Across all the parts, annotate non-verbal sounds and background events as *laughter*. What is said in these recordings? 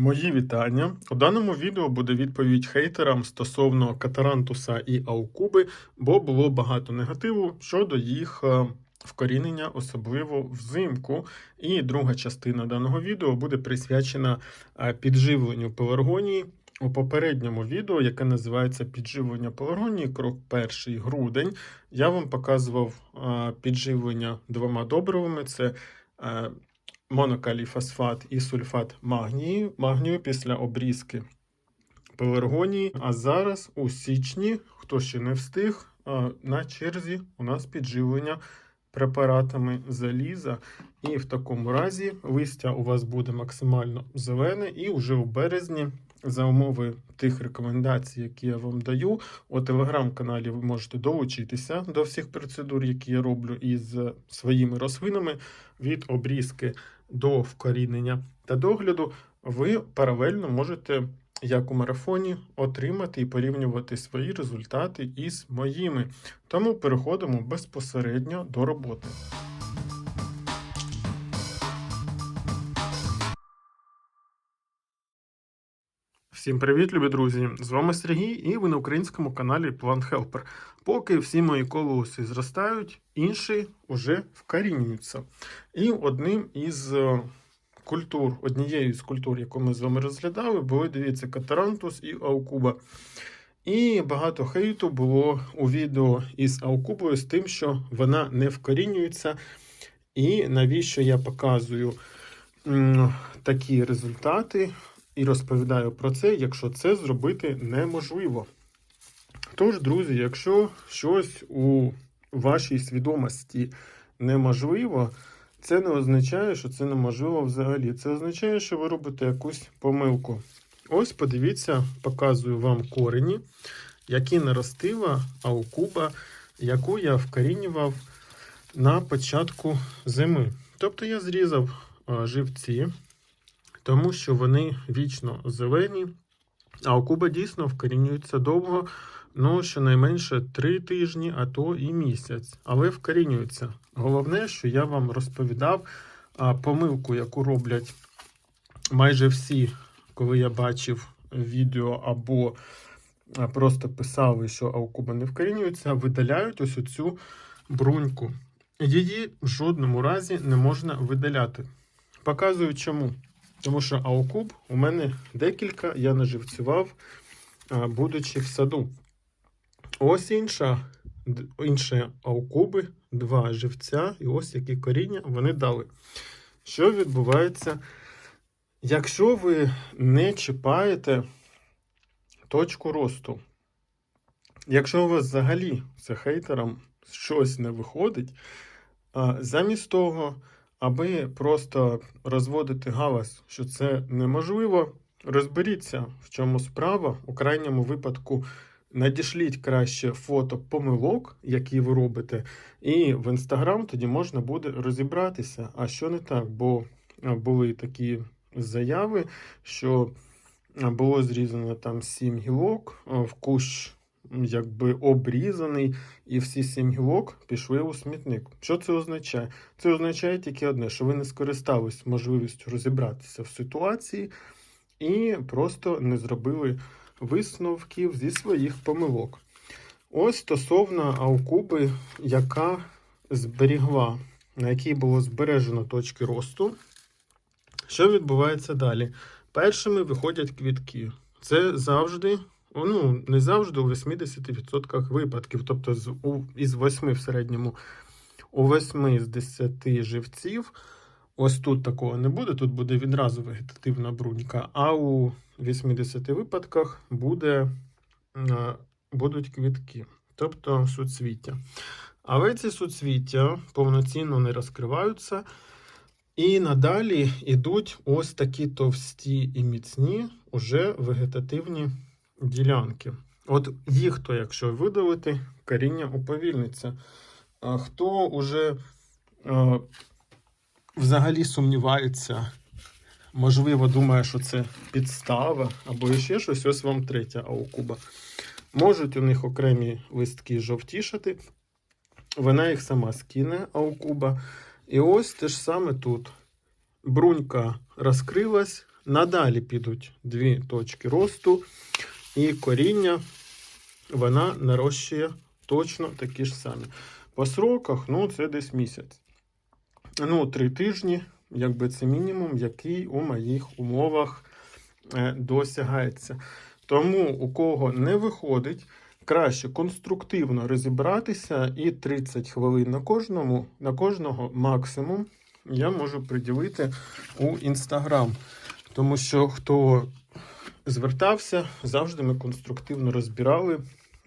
Мої вітання. У даному відео буде відповідь хейтерам стосовно Катарантуса і Аукуби, бо було багато негативу щодо їх е, вкорінення, особливо взимку. І друга частина даного відео буде присвячена е, підживленню пеларгонії. У попередньому відео, яке називається Підживлення пеларгонії, крок перший грудень, я вам показував е, підживлення двома добривами. Це е, монокалій фосфат і сульфат магнію, магнію після обрізки пеларгонії. А зараз у січні, хто ще не встиг, на черзі у нас підживлення препаратами заліза. І в такому разі листя у вас буде максимально зелене, і вже у березні. За умови тих рекомендацій, які я вам даю, у телеграм-каналі ви можете долучитися до всіх процедур, які я роблю із своїми рослинами від обрізки до вкорінення та догляду, ви паралельно можете, як у марафоні, отримати і порівнювати свої результати із моїми. Тому переходимо безпосередньо до роботи. Всім привіт, любі друзі! З вами Сергій, і ви на українському каналі Plant Helper. Поки всі мої колоси зростають, інші вже вкорінюються. І одним із е, культур, однією з культур, яку ми з вами розглядали, були, дивіться, Катарантус і Аукуба. І багато хейту було у відео із Аукубою з тим, що вона не вкорінюється. І навіщо я показую такі результати і розповідаю про це, якщо це зробити неможливо. Тож, друзі, якщо щось у вашій свідомості неможливо, це не означає, що це неможливо взагалі. Це означає, що ви робите якусь помилку. Ось подивіться, показую вам корені, які наростила аукуба, яку я вкорінював на початку зими. Тобто я зрізав живці, тому що вони вічно зелені, а аукуба дійсно вкорінюється довго, ну щонайменше 3 тижні, а то і місяць. Але вкорінюється. Головне, що я вам розповідав помилку, яку роблять майже всі, коли я бачив відео або просто писали, що аукуба не вкорінюється, видаляють ось оцю бруньку. Її в жодному разі не можна видаляти. Показую чому. Тому що аукуб у мене декілька я наживцював, а, будучи в саду. Ось інша, інші аукуби, два живця, і ось які коріння вони дали. Що відбувається, якщо ви не чіпаєте точку росту? Якщо у вас взагалі це хейтерам щось не виходить, замість того, аби просто розводити галас, що це неможливо, розберіться, в чому справа. У крайньому випадку надішліть краще фото помилок, які ви робите, і в інстаграм тоді можна буде розібратися. А що не так? Бо були такі заяви, що було зрізано там сім гілок, в кущ якби обрізаний, і всі сім гілок пішли у смітник. Що це означає? Це означає тільки одне, що ви не скористались можливістю розібратися в ситуації і просто не зробили висновків зі своїх помилок. Ось стосовно аукуби, яка зберігла, на якій було збережено точки росту. Що відбувається далі? Першими виходять квітки. Це завжди, ну, не завжди у 80% випадків, тобто з, у, із 8 в середньому, у 8 з 10 живців. Ось тут такого не буде, тут буде відразу вегетативна брунька, а у 80 випадках буде, е, будуть квітки, тобто суцвіття. Але ці суцвіття повноцінно не розкриваються. І надалі йдуть ось такі товсті і міцні уже вегетативні ділянки. От їх, то якщо видалити, коріння уповільниться. А хто уже е, взагалі сумнівається, можливо, думає, що це підстава або ще щось, ось вам третя аукуба. Можуть у них окремі листки жовтішати, вона їх сама скине, аукуба. І ось те ж саме тут. Брунька розкрилась, Надалі підуть дві точки росту, і коріння вона нарощує точно такі ж самі. По сроках, ну, це десь місяць. Ну, три тижні, якби це мінімум, який у моїх умовах е, досягається. Тому, у кого не виходить, краще конструктивно розібратися і 30 хвилин на кожному, на кожного максимум я можу приділити у інстаграм. Тому що хто звертався, завжди ми конструктивно розбирали,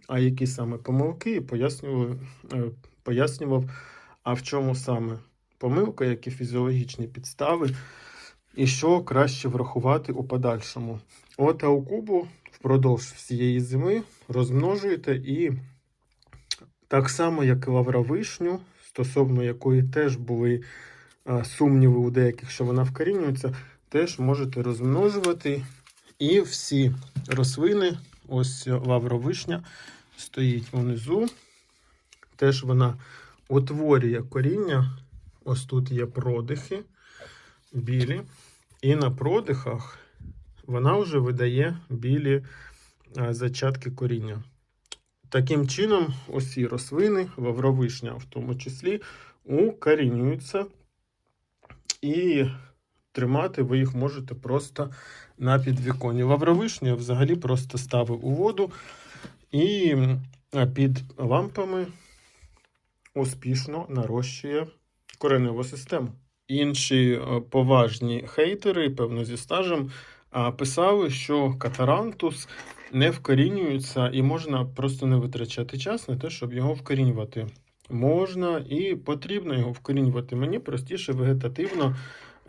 а які саме помилки, і пояснювали, е, пояснював, а в чому саме помилка, які фізіологічні підстави, і що краще врахувати у подальшому. От аукубу впродовж всієї зими розмножуєте і так само, як і лавровишню, стосовно якої теж були сумніви у деяких, що вона вкорінюється, теж можете розмножувати. І всі рослини, ось лавровишня, стоїть унизу. Теж вона утворює коріння. Ось тут є продихи білі. І на продихах вона вже видає білі зачатки коріння. Таким чином, ці рослини, лавровишня в тому числі, укорінюються. І тримати ви їх можете просто на підвіконні. Лавровишню я взагалі просто ставив у воду і під лампами успішно нарощує кореневу систему. Інші е, поважні хейтери, певно, зі стажем, писали, що катарантус не вкорінюється і можна просто не витрачати час на те, щоб його вкорінювати. Можна і потрібно його вкорінювати. Мені простіше вегетативно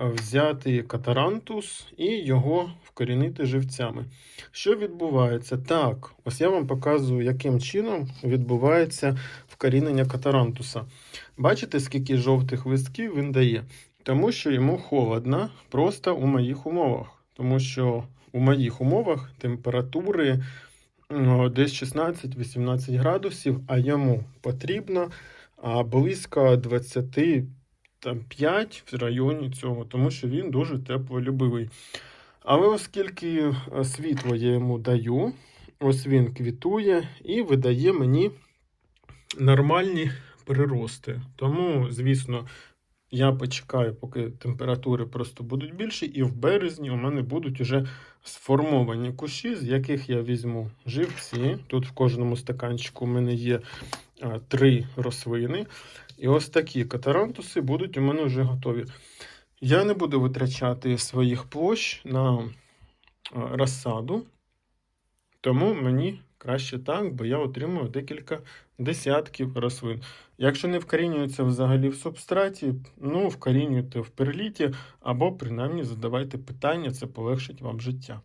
Е, взяти катарантус і його вкорінити живцями. Що відбувається? Так, ось я вам показую, яким чином відбувається вкорінення катарантуса. Бачите, скільки жовтих листків він дає? Тому що йому холодно просто у моїх умовах. Тому що у моїх умовах температури ну, десь 16-18 градусів, а йому потрібно близько 20 5 в районі цього, тому що він дуже теплолюбивий. Але оскільки е, світло я йому даю, ось він квітує і видає мені нормальні прирости. Тому, звісно, я почекаю, поки температури просто будуть більші, і в березні у мене будуть вже сформовані куші, з яких я візьму живці. Тут в кожному стаканчику у мене є три рослини. І ось такі катарантуси будуть у мене вже готові. Я не буду витрачати своїх площ на розсаду, тому мені краще так, бо я отримую декілька десятків рослин. Якщо не вкорінюється взагалі в субстраті, ну вкорінюйте в перліті, або принаймні задавайте питання, це полегшить вам життя.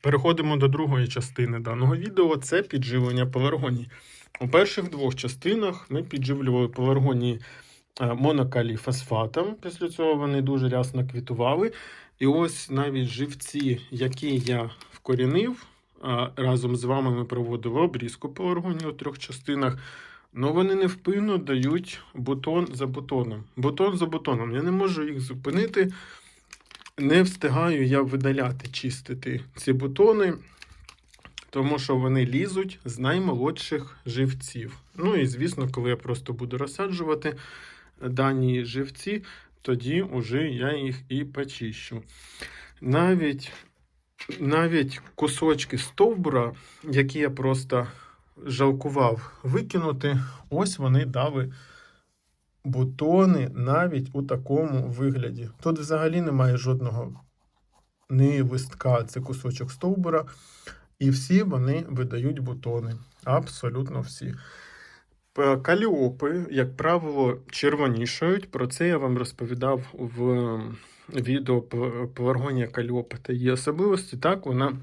Переходимо до другої частини даного відео це підживлення пеларгонії. У перших двох частинах ми підживлювали пеларгонії е, монокалій фосфатом. Після цього вони дуже рясно квітували. І ось навіть живці, які я вкорінив, разом з вами ми проводили обрізку пеларгонії у трьох частинах. Ну, вони невпинно дають бутон за бутоном. Бутон за бутоном. Я не можу їх зупинити. Не встигаю я видаляти, чистити ці бутони, тому що вони лізуть з наймолодших живців. Ну і звісно, коли я просто буду розсаджувати дані живці, тоді уже я їх і почищу. Навіть, навіть кусочки стовбура, які я просто жалкував викинути, ось вони дали бутони навіть у такому вигляді. Тут взагалі немає жодного листка, це кусочок стовбура. І всі вони видають бутони. Абсолютно всі. Каліопи, як правило, червонішають. Про це я вам розповідав в відео П- Пеларгонія Каліопа та її особливості. Так, вона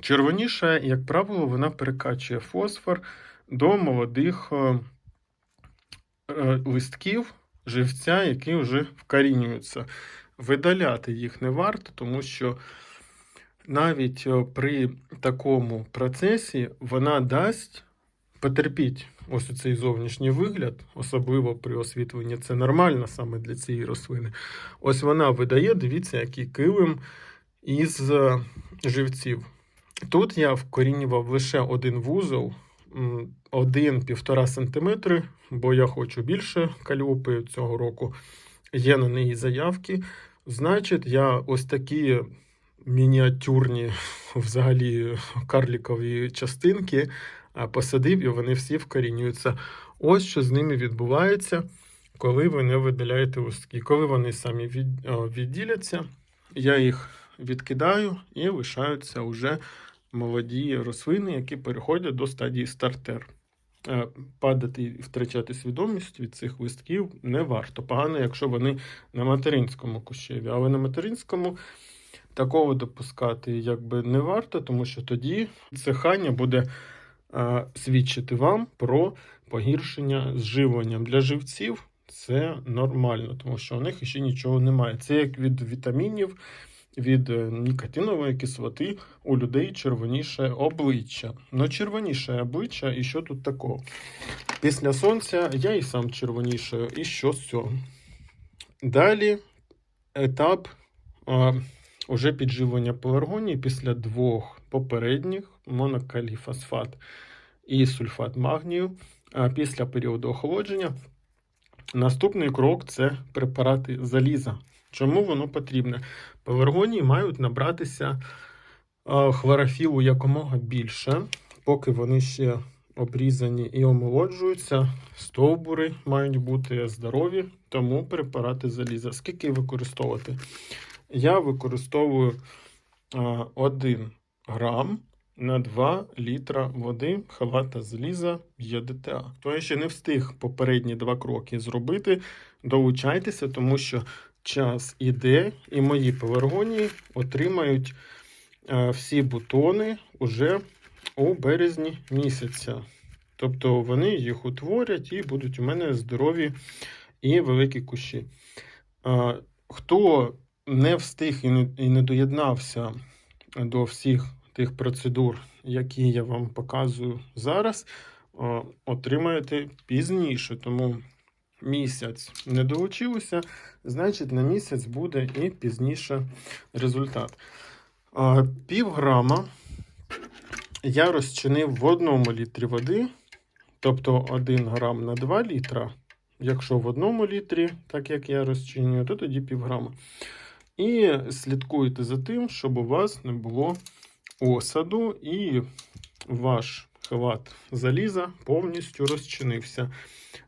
червоніша, як правило, вона перекачує фосфор до молодих е, листків живця, які вже вкорінюються. Видаляти їх не варто, тому що навіть е, при такому процесі вона дасть потерпіть ось цей зовнішній вигляд, особливо при освітленні. Це нормально саме для цієї рослини. Ось вона видає, дивіться, який килим із е, живців. Тут я вкорінював лише один вузол, м, один-півтора сантиметри, бо я хочу більше кальопи цього року. Є на неї заявки. Значить, я ось такі мініатюрні, *laughs* взагалі карлікові частинки посадив, і вони всі вкорінюються. Ось що з ними відбувається, коли ви не видаляєте листки. Коли вони самі відділяться, я їх відкидаю і лишаються вже молоді рослини, які переходять до стадії стартер. Е, Падати і втрачати свідомість від цих листків не варто. Погано, якщо вони на материнському кущеві, але на материнському такого допускати якби не варто, тому що тоді цехання буде е, свідчити вам про погіршення з. Для живців це нормально, тому що у них ще нічого немає. Це як від вітамінів, від е, нікотинової кислоти у людей червоніше обличчя. Ну, червоніше обличчя, і що тут такого? Після сонця я і сам червонішаю. І що з цього? Далі етап а, уже підживлення пеларгонії після двох попередніх монокаліфосфат і сульфат магнію. А після періоду охолодження наступний крок це препарати заліза. Чому воно потрібне? Пеларгонії мають набратися а, хлорофілу якомога більше, поки вони ще обрізані і омолоджуються. Стовбури мають бути здорові, тому препарати заліза. Скільки використовувати? Я використовую а, 1 грам на 2 літра води халата заліза ЄДТА. Хто ще не встиг попередні два кроки зробити, долучайтеся, тому що час іде, і мої пеларгонії отримають е, всі бутони уже у березні місяця. Тобто вони їх утворять і будуть у мене здорові і великі кущі. Е, Хто не встиг і не, доєднався до всіх тих процедур, які я вам показую зараз, е, отримаєте пізніше. Тому місяць не долучилося, значить на місяць буде і пізніше результат. А, Пів грама я розчинив в одному літрі води, тобто 1 грам на 2 літра. Якщо в одному літрі, так як я розчинюю, то тоді пів грама. І слідкуйте за тим, щоб у вас не було осаду і ваш халат заліза повністю розчинився.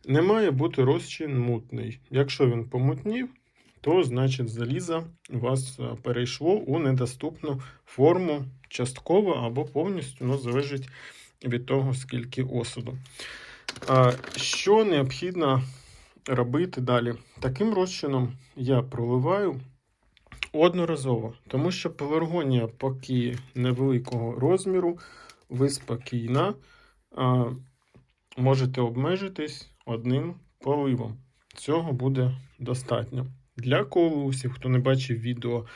Не має бути розчин мутний. Якщо він помутнів, то значить залізо у вас е, перейшло у недоступну форму частково або повністю, ну, залежить від того, скільки осаду. А, Що необхідно робити далі? Таким розчином я проливаю одноразово, тому що пеларгонія поки невеликого розміру, ви спокійно а, можете обмежитись одним поливом. Цього буде достатньо. Для колусів, хто не бачив відео,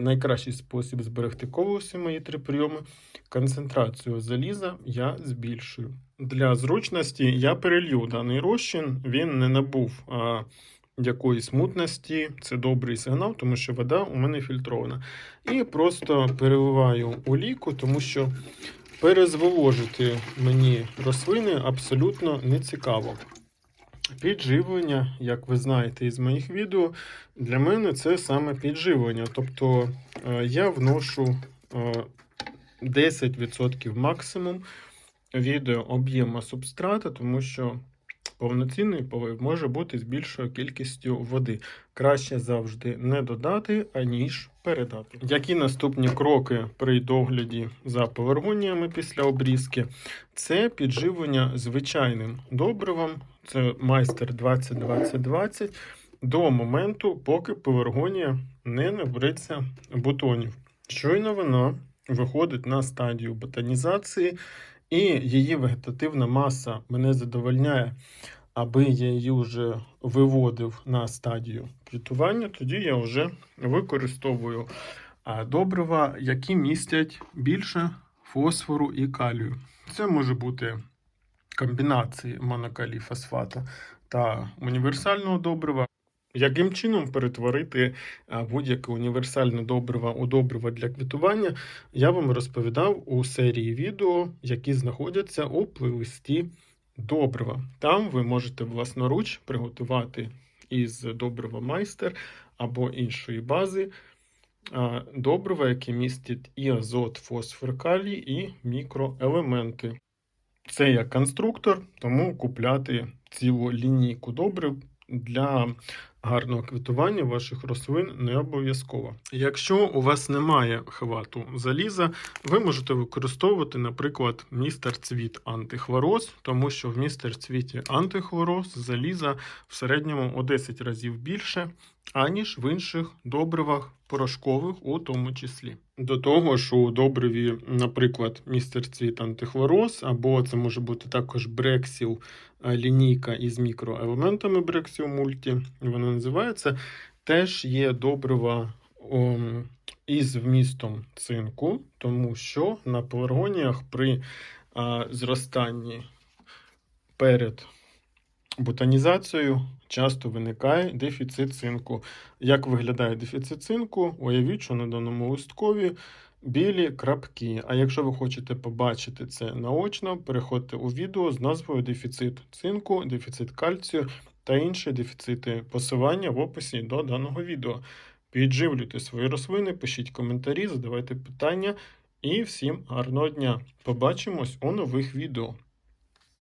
найкращий спосіб зберегти колуси, мої три прийоми. Концентрацію заліза я збільшую. Для зручності я перелью даний розчин, він не набув а, якоїсь мутності. Це добрий сигнал, тому що вода у мене фільтрована. І просто переливаю олійку, тому що перезволожити мені рослини абсолютно не цікаво. Підживлення, як ви знаєте із моїх відео, для мене це саме підживлення. Тобто е, я вношу е, 10% максимум від об'єму субстрата, тому що повноцінний полив може бути з більшою кількістю води. Краще завжди не додати, аніж передати. Які наступні кроки при догляді за пеларгоніями після обрізки? Це підживлення звичайним добривом, це майстер 20-20-20, до моменту, поки пеларгонія не набереться бутонів. Щойно вона виходить на стадію ботанізації, і її вегетативна маса мене задовольняє, аби я її вже виводив на стадію квітування, тоді я вже використовую добрива, які містять більше фосфору і калію. Це може бути комбінації монокалій фосфата та універсального добрива. Яким чином перетворити будь-яке універсальне добриво у добриво для квітування, я вам розповідав у серії відео, які знаходяться у плейлисті добрива. Там ви можете власноруч приготувати із добрива майстер або іншої бази добрива, які містять і азот, фосфор, калій, і мікроелементи. Це як конструктор, тому купляти цілу лінійку добрив для гарного квітування ваших рослин не обов'язково. Якщо у вас немає хвату заліза, ви можете використовувати, наприклад, містер цвіт антихлороз, тому що в містер цвіті антихлороз заліза в середньому у 10 разів більше, аніж в інших добривах порошкових, у тому числі. До того ж, у добриві, наприклад, містер цвіт антихлороз, або це може бути також брексіл лінійка із мікроелементами брексіл мульті, вона називається. Теж є добрива із вмістом цинку, тому що на пеларгоніях при а, зростанні перед бутанізацією часто виникає дефіцит цинку. Як виглядає дефіцит цинку? Уявіть, що на даному листкові білі крапки. А якщо ви хочете побачити це наочно, переходьте у відео з назвою дефіцит цинку, дефіцит кальцію та інші дефіцити посилання в описі до даного відео. Підживлюйте свої рослини, пишіть коментарі, задавайте питання і всім гарного дня. Побачимось у нових відео.